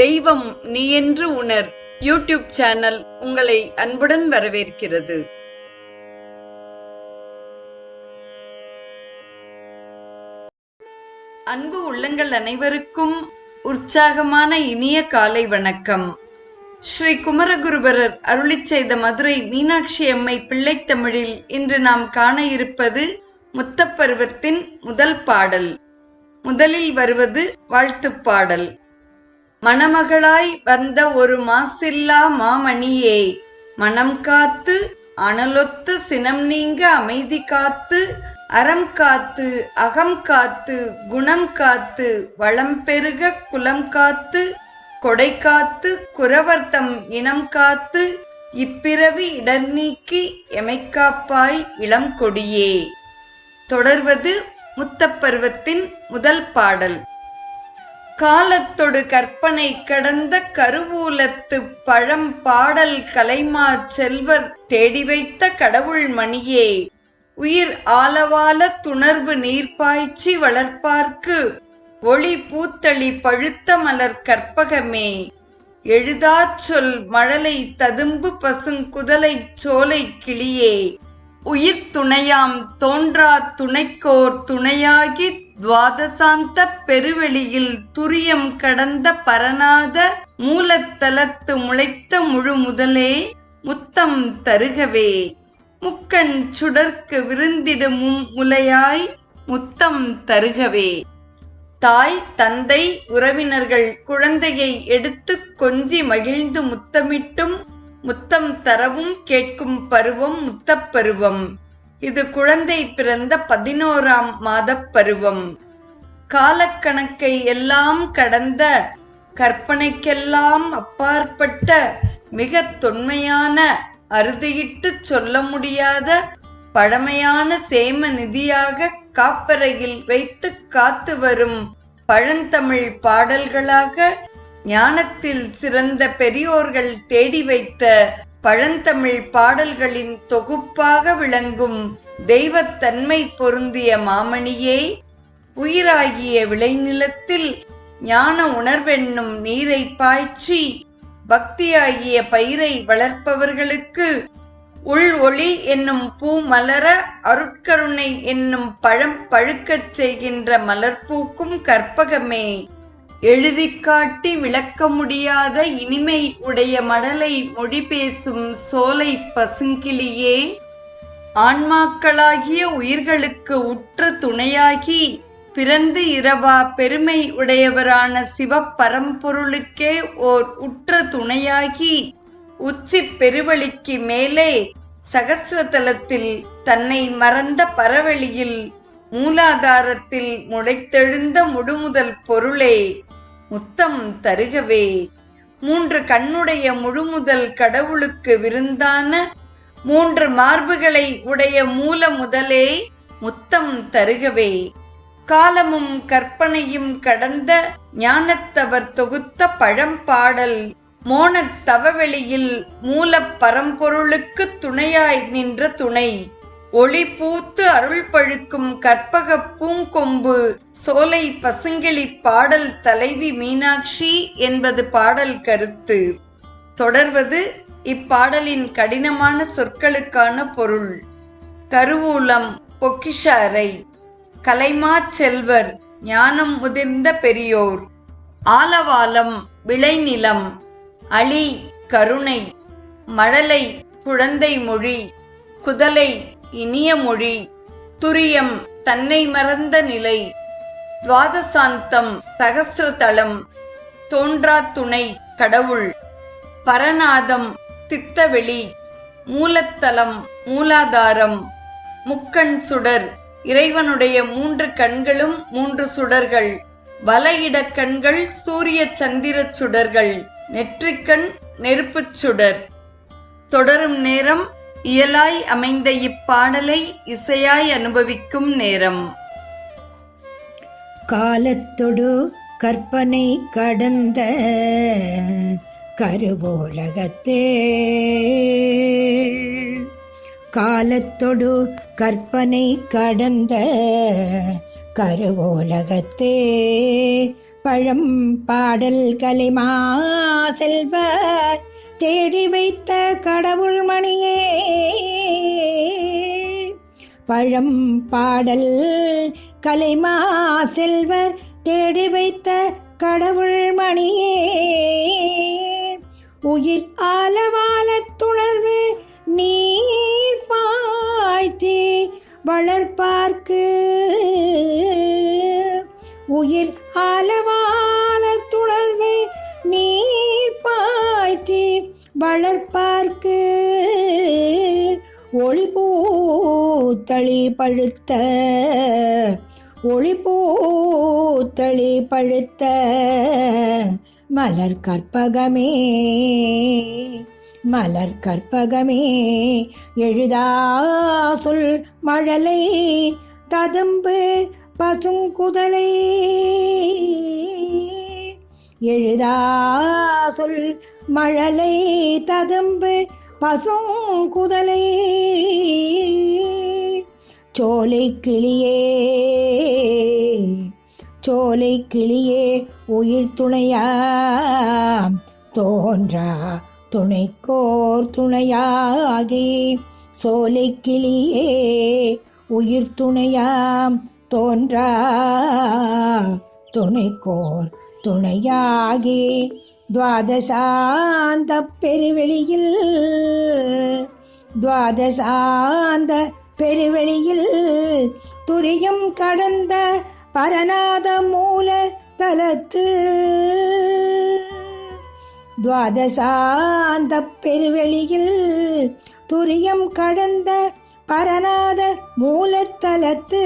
தெய்வம் நீ என்று உணர். யூடியூப் சேனல் உங்களை அன்புடன் வரவேற்கிறது. அன்பு உள்ளங்கள் அனைவருக்கும் உற்சாகமான இனிய காலை வணக்கம். ஸ்ரீ குமரகுருபரர் அருளிச் செய்த மதுரை மீனாட்சி அம்மை பிள்ளைத்தமிழில் இன்று நாம் காண இருப்பது முத்தப்பருவத்தின் முதல் பாடல். முதலில் வருவது வாழ்த்துப் பாடல். மணமகளாய் வந்த ஒரு மாசில்லா மாமணியே மனம் காத்து அனலொத்த சினம் நீங்க அமைதி காத்து அறம் காத்து அகம் காத்து குணம் காத்து வளம் பெருக குலம் காத்து கொடை காத்து குரவர்த்தம் இனம் காத்து இப்பிறவி இடர் நீக்கி எமைக்காப்பாய் இளம் கொடியே. தொடர்வது முத்தப்பருவத்தின் முதல் பாடல். காலத்தொடு கற்பனை கடந்த கருவூலத்து பழம் பாடல் கலைமா செல்வர் தேடி வைத்த கடவுள் மணியே. உயிர் ஆலவால துணர்வு நீர்ப்பாய்ச்சி வளர்ப்பார்க்கு. ஒளி பூத்தளி பழுத்த மலர் கற்பகமே. எழுதாச் சொல் மழலை ததும்பு பசுங்குதலை சோலை கிளியே. உயிர் துணையாம் தோன்றா துணைக்கோர் துணையாகி துவாதசாந்த பெருவெளியில் துரியம் கடந்த பரநாத மூலத்தலத்து முளைத்த முழு முதலே முத்தம் தருகவே. முக்கண் சுடர்க்கு விருந்திடும் முலையாய் முத்தம் தருகவே. தாய் தந்தை உறவினர்கள் குழந்தையை எடுத்து கொஞ்சி மகிழ்ந்து முத்தமிட்டும் முத்தம் தரவும் கேட்கும் பருவம் முத்தப்பருவம் இது குழந்தை பிறந்த பதினோராம் மாதப் பருவம். காலக்கணக்கை எல்லாம் கடந்த கற்பனைக்கெல்லாம் அப்பாற்பட்ட மிக தொன்மையான அறுதியிட்டு சொல்ல முடியாத பழமையான சேம நிதியாக காப்பறையில் வைத்து காத்து வரும் பழந்தமிழ் பாடல்களாக ஞானத்தில் சிறந்த பெரியோர்கள் தேடி வைத்த பழந்தமிழ் பாடல்களின் தொகுப்பாக விளங்கும் தெய்வத்தன்மை பொருந்திய மாமணியே உயிராகிய விளைநிலத்தில் ஞான உணர்வென்னும் நீரை பாய்ச்சி பக்தியாகிய பயிரை வளர்ப்பவர்களுக்கு உள் ஒளி என்னும் பூ மலர அருட்கருணை என்னும் பழம் பழுக்கச் செய்கின்ற மலர்பூக்கும் கற்பகமே. எழுதி காட்டி விளக்க முடியாத இனிமை உடைய மடலை மொழி பேசும் சோலை பசுங்கிளியே. ஆன்மாக்களாகிய உயிர்களுக்கு உற்ற துணையாகி பிறந்து இரவா பெருமை உடையவரான சிவப்பரம்பொருளுக்கே ஓர் உற்ற துணையாகி உச்சி பெருவழிக்கு மேலே சகசிரதலத்தில் தன்னை மறந்த பரவெளியில் மூலாதாரத்தில் முளைத்தெழுந்த முடுமுதல் பொருளே. முத்தம் தருகவே. மூன்று கண்ணுடைய முழுமுதல் கடவுளுக்கு விருந்தான மூன்று மார்புகளை உடைய மூல முதலே முத்தம் தருகவே. காலமும் கற்பனையும் கடந்த ஞானத்தவர் தொகுத்த பழம்பாடல் மோனத் தவவெளியில் மூலப் பரம்பொருளுக்கு துணையாய் நின்ற துணை. ஒளி பூத்து அருள் பழுக்கும் கற்பக பூங்கொம்பு சோலை பசுங்கிளி பாடல் தலைவி மீனாட்சி என்பது பாடல் கருத்து. தொடர்வது இப்பாடலின் கடினமான சொற்களுக்கான பொருள். கருவூலம் பொக்கிஷ அறை. கலைமா செல்வர் ஞானம் முதிர்ந்த பெரியோர். ஆலவாலம் விளைநிலம். அழி கருணை. மழலை குழந்தை மொழி. குதலை இனிய மொழி துரியம் தன்னை மறந்த நிலை துவாதசாந்தம் சகசிரதளம் தோன்றா துணை கடவுள் பரநாதம் தித்தவெளி மூலத்தலம் மூலாதாரம் முக்கண் சுடர் இறைவனுடைய மூன்று கண்களும் மூன்று சுடர்கள் வலையிட கண்கள் சூரிய சந்திர சுடர்கள் நெற்றிக்கண் நெருப்புச் சுடர். தொடரும் நேரம் இயலாய் அமைந்த இப்பாடலை இசையாய் அனுபவிக்கும் நேரம். காலத்தொடு கற்பனை கடந்த கருவோலகத்தே. காலத்தொடு கற்பனை கடந்த கருவோலகத்தே. பழம் பாடல் கலிமா செல்வர் தேடி வைத்த கடவுள் மணியே. பழம் பாடல் கலைமா செல்வர் தேடி வைத்த கடவுள் மணியே. உயிர் ஆலவால துணர்வு நீர் பாய்ச்சி வளர்ப்பார்க்கு உயிர் ஆலவால வளர்ப்பார்க்கு. ஒளிபூத்தளி பழுத்த ஒளிபூத்தளி பழுத்த மலர் கற்பகமே. மலர் கற்பகமே எழுதா சொல் மழலை ததும்பு பசுங்குதலை. எழுதா சொல் மழலை ததும்பு பசுங்குதலை சோலை கிளியே சோலை கிளியே உயிர் துணையா தோன்றா துணைக்கோர் துணையாகி சோலை கிளியே உயிர் துணையாம். தோன்றா துணைக்கோர் துணையாகி துவாதசாந்த பெருவெளியில் துவாதசாந்த பெருவெளியில் துரியம் கடந்த பரநாத மூல தலத்து. துவாதசாந்த பெருவெளியில் துரியம் கடந்த பரநாத மூலத்தலத்து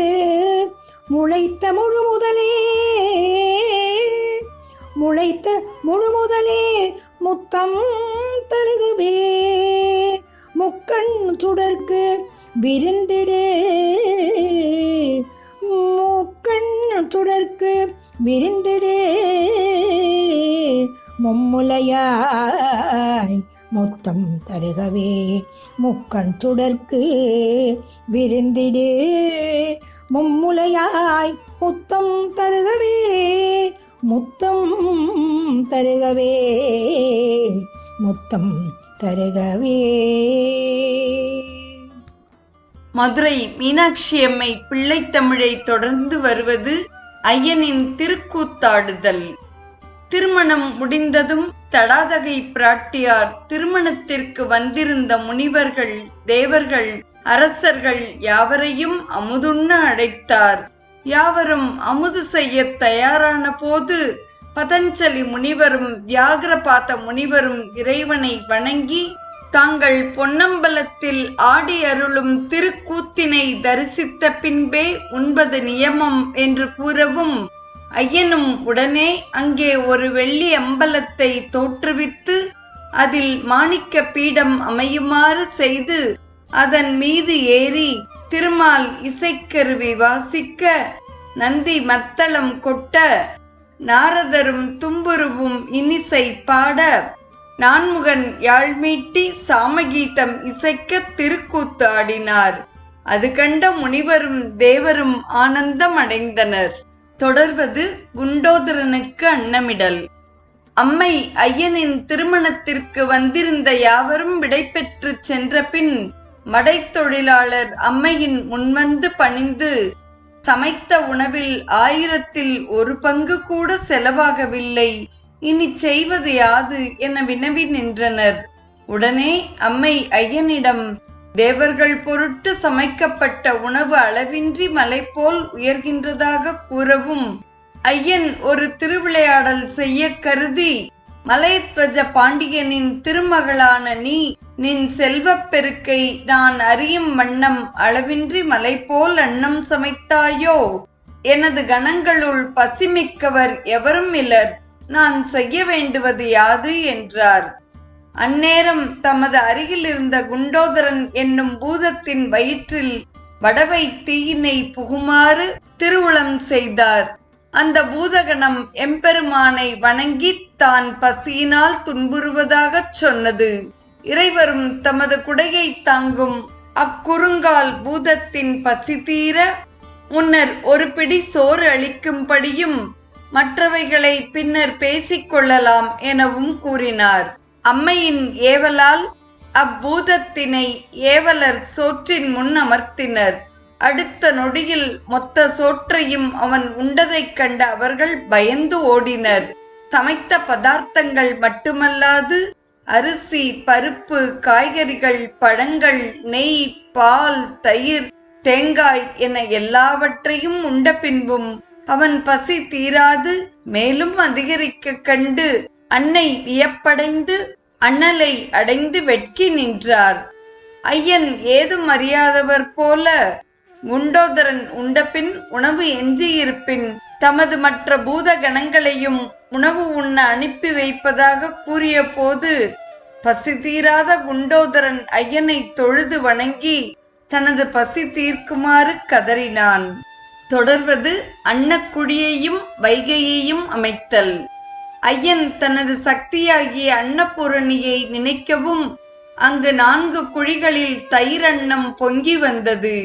முளைத்த முழு முதலே. முளைத்த முழு முதலே முத்தம் தருகுவே. முக்கண் சுடர்க்கு விருந்திடு. முக்கண் சுடர்க்கு விருந்திடு. மும்முலையாய் முத்தம் தருகவே. முக்கண் சுடர்க்கு விருந்திடு. மும்முலையாய் முத்தம் தருகவே முத்தம் தருகவே முத்தம் தருகவே. மதுரை மீனாட்சி அம்மை பிள்ளைத்தமிழை தொடர்ந்து வருவது ஐயனின் திருக்கூத்தாடுதல். திருமணம் முடிந்ததும் தடாதகை பிராட்டியார் திருமணத்திற்கு வந்திருந்த முனிவர்கள் தேவர்கள் அரசர்கள் யாவரையும் அமுதுண்ண அழைத்தார் யாவரும் அமுது செய்ய தயாரான போது பதஞ்சலி முனிவரும் வியாகரபாத முனிவரும் இறைவனை வணங்கி தாங்கள் பொன்னம்பலத்தில் ஆடி அருளும் திருக்கூத்தினை தரிசித்த பின்பே உண்பது நியமம் என்று கூறவும் ஐயனும் உடனே அங்கே ஒரு வெள்ளி அம்பலத்தை தோற்றுவித்து அதில் மாணிக்க பீடம் அமையுமாறு செய்து அதன் மீது ஏறி திருமால் இசைக்கருவி வாசிக்க நந்தி மத்தளம் கொட்ட நாரதரும் தும்புருவும் இனிசை பாட நான்முகன் யாழ்மீட்டி சாமகீதம் இசைக்க திருக்கூத்து ஆடினார். அது கண்ட முனிவரும் தேவரும் ஆனந்தம் அடைந்தனர். தொடர்வது குண்டோதரனுக்கு அன்னமிடல். அம்மை ஐயனின் திருமணத்திற்கு வந்திருந்த யாவரும் விடைபெற்று சென்ற பின் மடைத்தொழிலாளர் அம்மையின் முன்வந்து பணிந்து சமைத்த உணவில் ஆயிரத்தில் ஒரு பங்கு கூட செலவாகவில்லை. இனி செய்வது யாது என வினவி நின்றனர். உடனே அம்மை ஐயனிடம் தேவர்கள் பொருட்டு சமைக்கப்பட்ட உணவு அளவின்றி மலை போல் உயர்கின்றதாக கூறவும். ஐயன் ஒரு திருவிளையாடல் செய்ய கருதி மலைத்வஜ பாண்டியனின் திருமகளான நீ நின் செல்வப் பெருக்கை நான் அறியும் வண்ணம் அளவின்றி மலைபோல் அன்னம் சமைத்தாயோ? எனது கணங்களுள் பசிமிக்கவர் எவரும் இலர் நான் செய்ய வேண்டுவது யாது? என்றார். அந்நேரம் தமது அருகில் இருந்த குண்டோதரன் என்னும் பூதத்தின் வயிற்றில் வடவை தீயினை புகுமாறு திருவுளம் செய்தார். அந்த பூதகணம் எம்பெருமானை வணங்கி தான் பசியினால் துன்புறுவதாகச் சொன்னது. இறைவரும் தமது குடையை தாங்கும் அக்குறுங்கால் பூதத்தின் பசி தீர முன்னர் ஒரு பிடி சோறு அளிக்கும்படியும் மற்றவைகளை பின்னர் பேசிக்கொள்ளலாம் எனவும் கூறினார். அம்மையின் ஏவலால் அப்பூதத்தினை ஏவலர் சோற்றின் முன் அமர்த்தினர். அடுத்த நொடியில் மொத்த சோற்றையும் அவன் உண்டதைக் கண்ட அவர்கள் பயந்து ஓடினர். சமைத்த பதார்த்தங்கள் மட்டுமல்லாது அரிசி பருப்பு காய்கறிகள் பழங்கள் நெய் பால் தயிர் தேங்காய் என எல்லாவற்றையும் உண்ட பின்பும் அவன் பசி தீராது மேலும் அதிகரிக்க கண்டு அன்னை வியப்படைந்து அண்ணலை அடைந்து வெட்கி நின்றார். ஐயன் ஏதும் அறியாதவர் போல குண்டோதரன் உண்டபின் உணவு எஞ்சியிருப்பின் தமது மற்ற பூத கணங்களையும் உணவு உண்ண அனுப்பி வைப்பதாக கூறிய போது பசி தீராத குண்டோதரன் ஐயனை தொழுது வணங்கி தனது பசி தீர்க்குமாறு கதறினான். தொடர்வது அன்னக்குடியையும் வைகையையும் அமைத்தல். ஐயன் தனது சக்தியாகிய அன்னபூரணியை நினைக்கவும் அங்கு நான்கு குழிகளில் தயிர் அன்னம் பொங்கி வந்தது.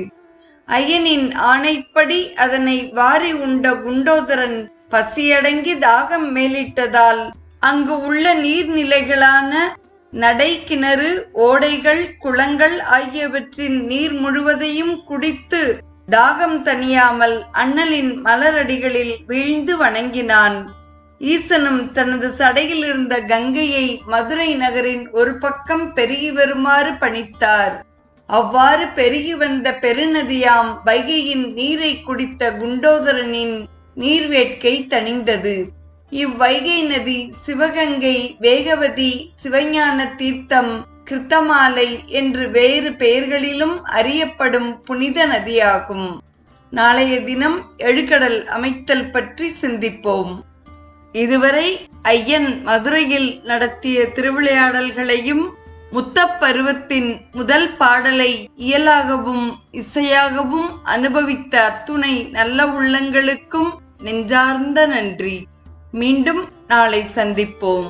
ஐயனின் ஆணைப்படி அதனை வாரி உண்ட குண்டோதரன் பசியடங்கி தாகம் மேலிட்டதால் அங்கு உள்ள நீர்நிலைகளான நடை கிணறு ஓடைகள் குளங்கள் ஆகியவற்றின் நீர் முழுவதையும் குடித்து தாகம் தணியாமல் அண்ணலின் மலரடிகளில் வீழ்ந்து வணங்கினான். ஈசனும் தனது சடையில் இருந்த கங்கையை மதுரை நகரின் ஒரு பக்கம் பெருகி வருமாறு பணித்தார். அவ்வாறு பெருகி வந்த பெருநதியாம் வைகையின் நீரை குடித்த குண்டோதரனின் நீர்வேட்கை தணிந்தது. இவ்வைகை நதி சிவகங்கை வேகவதி சிவஞான தீர்த்தம் கிருத்தமாலை என்று வேறு பெயர்களிலும் அறியப்படும் புனித நதியாகும். நாளைய தினம் எழுகடல் அமைத்தல் பற்றி சிந்திப்போம். இதுவரை ஐயன் மதுரையில் நடத்திய திருவிளையாடல்களையும் முத்தப்பருவத்தின் முதல் பாடலை இயலாகவும் இசையாகவும் அனுபவித்த அத்துணை நல்ல உள்ளங்களுக்கும் நெஞ்சார்ந்த நன்றி. மீண்டும் நாளை சந்திப்போம்.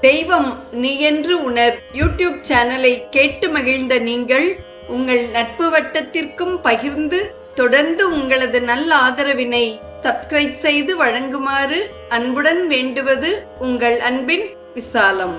தெய்வம் நீ என்று உணர் யூடியூப் சேனலை கேட்டு மகிழ்ந்த நீங்கள் உங்கள் நட்பு வட்டத்திற்கும் பகிர்ந்து தொடர்ந்து உங்களது நல்ல ஆதரவினை சப்ஸ்கிரைப் செய்து வழங்குமாறு அன்புடன் வேண்டுவது உங்கள் அன்பின் விசாலம்.